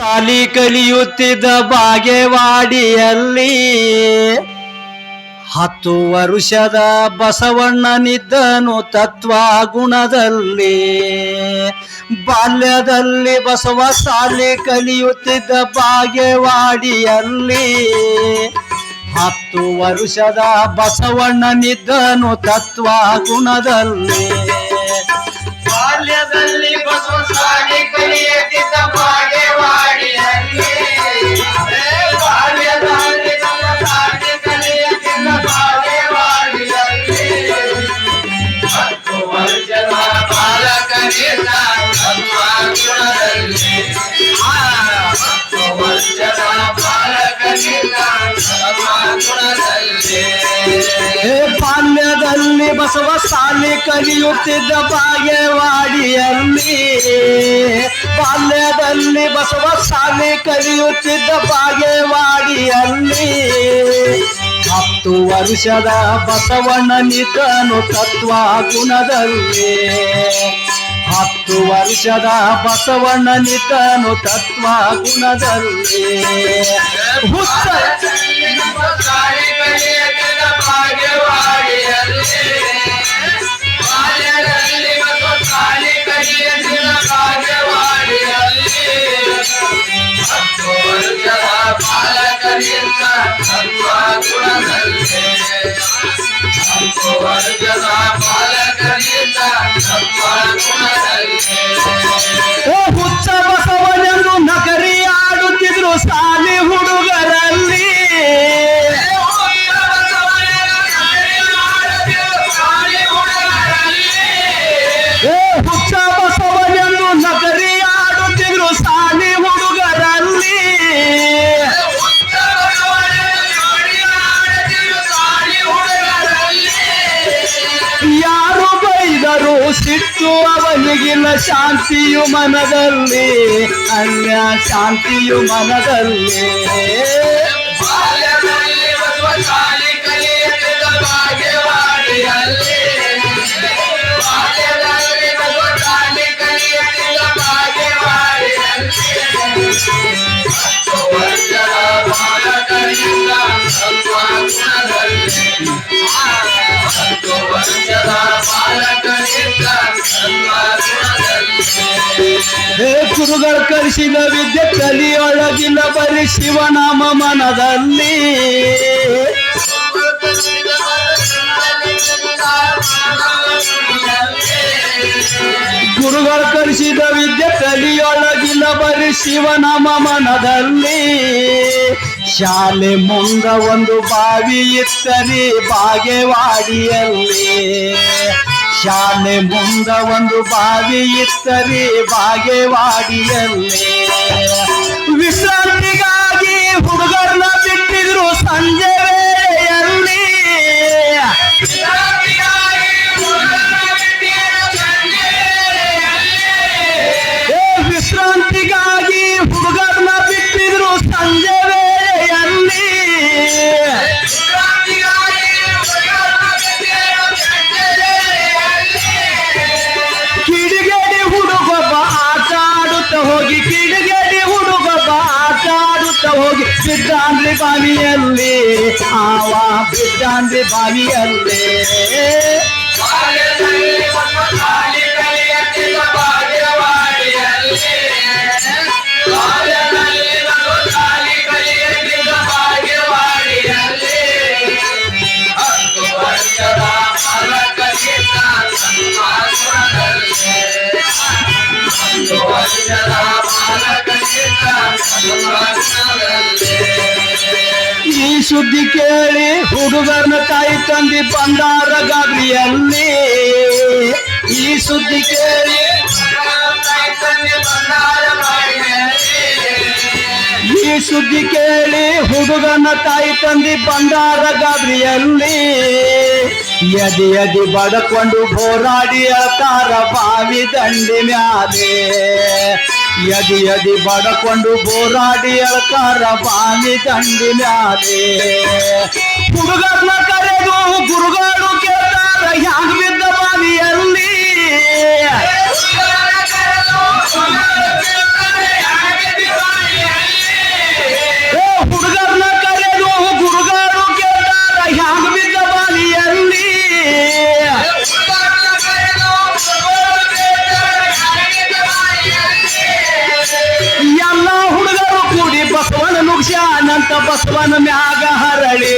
ಸಾಲಿ ಕಲಿಯುತ್ತಿದ್ದ ಬಾಗೇವಾಡಿಯಲ್ಲಿ ಹತ್ತು ವರುಷದ ಬಸವಣ್ಣನಿದ್ದನು ತತ್ವ ಗುಣದಲ್ಲಿ. ಬಾಲ್ಯದಲ್ಲಿ ಬಸವ ಸಾಲಿ ಕಲಿಯುತ್ತಿದ್ದ ಬಾಗೇವಾಡಿಯಲ್ಲಿ ಹತ್ತು ವರುಷದ ಬಸವಣ್ಣನಿದ್ದನು ತತ್ವ ಗುಣದಲ್ಲಿ. ಬಾಲ್ಯದಲ್ಲಿ ಬಸವ ಸಾಲಿ ಕಲಿಯುತ್ತಿದ್ದ ಬಾಗೇವಾಡಿಯಲ್ಲಿ ಬಾಲ್ಯದಲ್ಲಿ ಬಸವ ಸಾಲಿ ಕಲಿಯುತ್ತಿದ್ದ ಬಾಗೇವಾಡಿಯಲ್ಲಿ. ಬಾಲ್ಯದಲ್ಲಿ ಬಸವ ಸಾಲಿ ಕಲಿಯುತ್ತಿದ್ದ ಬಾಗೇವಾಡಿಯಲ್ಲಿ. ಹತ್ತು ವರ್ಷದ ಬಸವಣ್ಣನಿದ್ದನು ತತ್ವ ಗುಣದಲ್ಲಿ. ಹತ್ತು ವರ್ಷದ ಬಸವಣ್ಣನಿದ್ದನು ತತ್ವ ಗುಣದಲ್ಲಿ. ಹುತ್ತ ಬಾಲಕನಿಂದ ತಮ್ಮ ಗುಣದಲ್ಲಿ ಹತ್ತು ವರ್ಷದ ಬಾಲಕನಿಂದ ತಮ್ಮ ಗುಣದಲ್ಲಿ ಓ ಬೈದರು ಸಿಟ್ಟು ಅವನಿಗಿಲ್ಲ ಶಾಂತಿಯು ಮನದಲ್ಲಿ ಅನ್ಯ ಶಾಂತಿಯು ಮನದಲ್ಲಿ ಗುರುಗಳ ಕಲಿಸಿದ ವಿದ್ಯೆ ಕಲಿಯೊಳಗಿಲ್ಲ ಬರೀ ಶಿವನಾಮ ಮನದಲ್ಲಿ. ಗುರುಗಳು ಕಲಿಸಿದ ವಿದ್ಯೆ ಕಲಿಯೊಳಗಿಲ್ಲ ಬರೀ ಶಿವನಾಮ ಮನದಲ್ಲಿ. ಶಾಲೆ ಮುಂದ ಒಂದು ಬಾವಿ ಇತ್ತರಿ ಬಾಗೇವಾಡಿಯಲ್ಲಿ. ಶಾಲೆ ಮುಂದ ಒಂದು ಬಾವಿ ಇತ್ತರಿ ಬಾಗೇವಾಡಿಯಲ್ಲಿ ವಿಶ್ರಾಂತಿಗಾಗಿ ಹುಡುಗರನ್ನ ಬಿಟ್ಟಿದ್ರು ಸಂಜೆ ಹೋಗಿ ಬಿದ್ದಾಂದ್ರಿ ಬಾವಿಯಲ್ಲಿ ಆವ ಬಿದ್ದಾಂದ್ರಿ ಬಾವಿಯಲ್ಲಿ. ಈ ಸುದ್ದಿ ಕೇಳಿ ಹುಡುಗನ ತಾಯಿ ತಂದಿ ಬಂದಾರ ಗಾಬರಿಯಲ್ಲಿ. ಈ ಸುದ್ದಿ ಕೇಳಿ ಈ ಸುದ್ದಿ ಕೇಳಿ ಹುಡುಗನ ತಾಯಿ ತಂದಿ ಬಂದಾರ ಗಾಬರಿಯಲ್ಲಿ. ಎದಿ ಎದಿ ಬಡಕೊಂಡು ಹೋರಾಡಿಯ ತಾರ ಬಾವಿ ದಂಡಿ ಮ್ಯಾಲೆ. ಎದಿ ಯದಿ ಬಡಕೊಂಡು ಬೋರಾಡಿ ಅಳಕಾರ ಬಾನಿ ದಂಡಿ ಮ್ಯಾಲೆ ಹುಡುಗನ ಕರೆದು ಗುರುಗಳು ಕೇಳ್ತಾರ ಹ್ಯಾಂಗ ಬಿದ್ದ Yeah. ಮುಗ್ಸ್ಯಾನಂತ ಬಸವನ ಮ್ಯಾಗ ಹರಳಿ.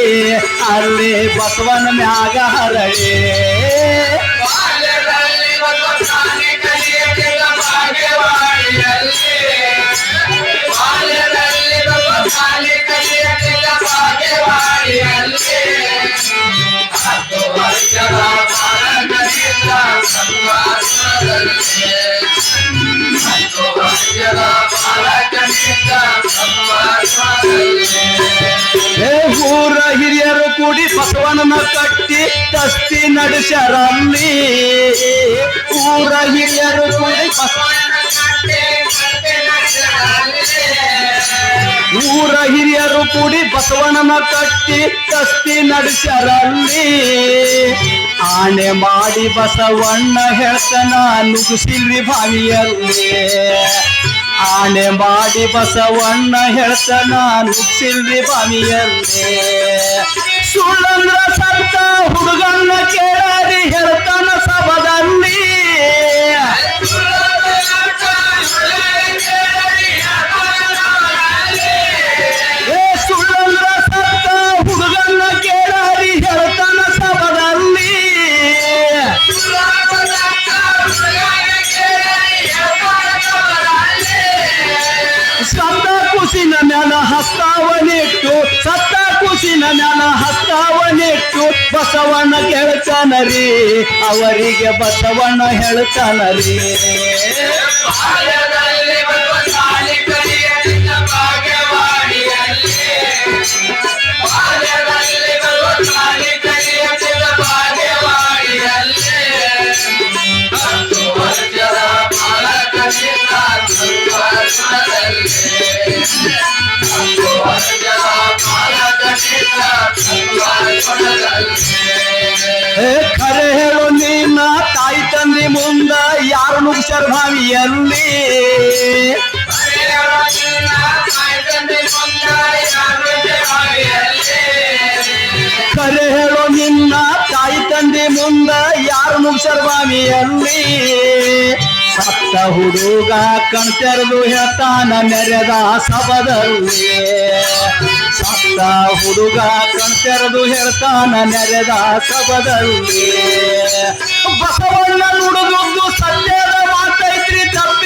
ಅಲ್ಲಿ ಬಸವನ ಮ್ಯಾಗ ಹರಳಿ. ಒಂದು ಶಾಲೆ ಕೂಡಿ ಕಟ್ಟಿ ತಸ್ತಿ ನಡೆಸರಲ್ಲಿ ಊರ ಹಿರಿಯರು ಕೂಡಿ ಊರ ಹಿರಿಯರು ಕೂಡಿ ಬಸವಣ್ಣನ ಕಟ್ಟಿ ತಸ್ತಿ ನಡೆಸರಲ್ಲಿ ಆಣೆ ಮಾಡಿ ಬಸವಣ್ಣ ಹೇಳ್ತನ ನುಗ್ಸಿಲ್ರಿ ಬಾವಿಯಲ್ಲಿ. ಆಣೆ ಮಾಡಿ ಬಸವಣ್ಣ ಹೇಳ್ತನ ನುಗ್ಸಿಲ್ರಿ ಬಾವಿಯಲ್ಲಿ. ಸುಳ್ಳಂದ್ರ ಸತ್ತ ಹುಡುಗನ್ನ ಕೇಳರಿ ಹೇಳ್ತಾನ ಸಭದಲ್ಲಿ. ಏ ಸುಳ್ಳಂದ್ರ ಸತ್ತ ಹುಡುಗನ್ನ ಕೇಳರಿ ಹೇಳ್ತಾನ ಸಭದಲ್ಲಿ. ಸತ್ತ ಕುಸಿನ ಕುಸಿನ ಮ್ಯಾಲ ಹಸ್ತಾವನಿಟ್ಟು ಬಸವಣ್ಣ ಕೇಳ್ತಾನರಿ ಅವರಿಗೆ ಬಸವಣ್ಣ ಹೇಳ್ತಾನರಿ ಮುಂದ ಯಾರು ನುಗ್ಸರ್ ಭಾವಿಯಲ್ಲಿ ಖರೆ ಹೇಳು ನಿನ್ನ ತಾಯಿ ತಂದೆ ಮುಂದ ಯಾರು ನುಗ್ಸರ್ ಬಾವಿಯಲ್ಲಿ ಸತ್ತ ಹುಡುಗ ಕಣ್ತೆರೆದು ಹೇಳ್ತಾನ ಮೆರೆದ ಸಭದಲ್ಲಿ ಸತ್ತ ಹುಡುಗ ಕಣ್ತೆರೆದು ಹೇಳ್ತಾನ ನೆರೆದ ಸಭದಲ್ಲಿ ಬಸವಣ್ಣ ನುಡುಗುದ್ದು ಸತ್ಯದ ಮಾತೈತ್ರಿ ತಪ್ಪಿಲ್ರಿ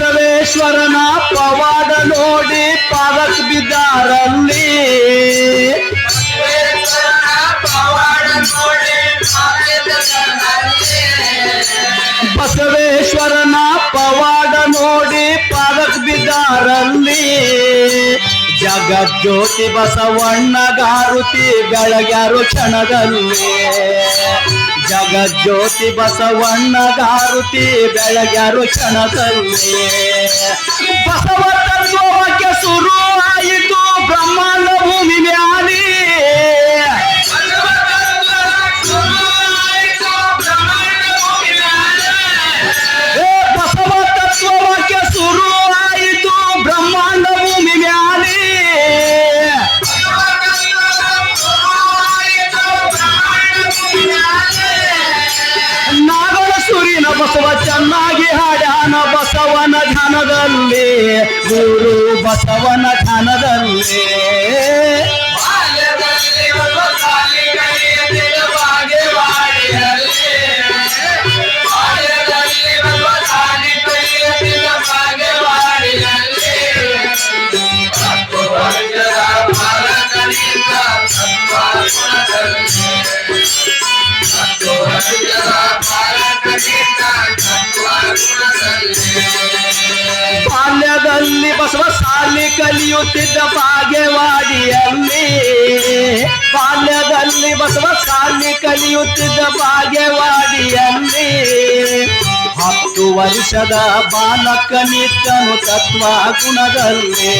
ಬಸವೇಶ್ವರನ ಪವಾಡ ನೋಡಿ ಪಾದಕ್ ಬಿದ್ದಾರಲ್ಲಿ. ಬಸವೇಶ್ವರನ ಪವಾಡ ನೋಡಿ ಪಾದಕ್ ಬಿದ್ದಾರಲ್ಲಿ. ಜಗಜ್ಯೋತಿ ಬಸವಣ್ಣ ಗಾರುತಿ ಬೆಳಗ್ಯಾರು ಕ್ಷಣದಲ್ಲೇ? ಜಗಜ್ಯೋತಿ ಬಸವಣ್ಣ ಗಾರುತಿ ಬೆಳಗ್ಯಾರು ಕ್ಷಣದಲ್ಲೇ? ಬಸವ ತತ್ವಕ್ಕೆ ಶುರು ಆಯಿತು ಬ್ರಹ್ಮಾಂಡ ಭೂಮಿ ಮ್ಯಾಲಿ. ಬಸವನ ಧ್ಯಾನದಲ್ಲಿ ಗುರು ಬಸವನ ಧ್ಯಾನದಲ್ಲಿ ಬಾಲ್ಯದಲ್ಲಿ ಒಂದು ಕಲಿಯುತ್ತಿದ್ದ ಬಾಗೇವಾಡಿಯಲ್ಲಿ ಬಾಲ್ಯದಲ್ಲಿ ಬಸವ ಸಾಲಿ ಕಲಿಯುತ್ತಿದ್ದ ಬಾಗೇವಾಡಿಯಲ್ಲಿ ಹತ್ತು ವರ್ಷದ ಬಾಲಕನಿದ್ದನು ತತ್ವ ಗುಣದಲ್ಲಿ.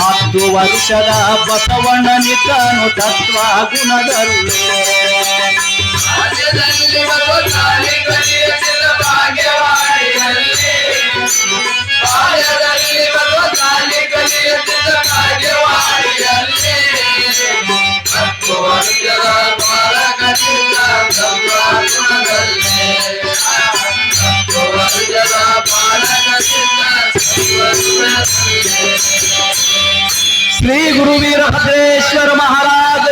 ಹತ್ತು ವರ್ಷದ ಬಸವಣ್ಣ ನಿತ್ತನು ತತ್ವ ಗುಣದಲ್ಲಿ. श्री गुरुवीर महाराज.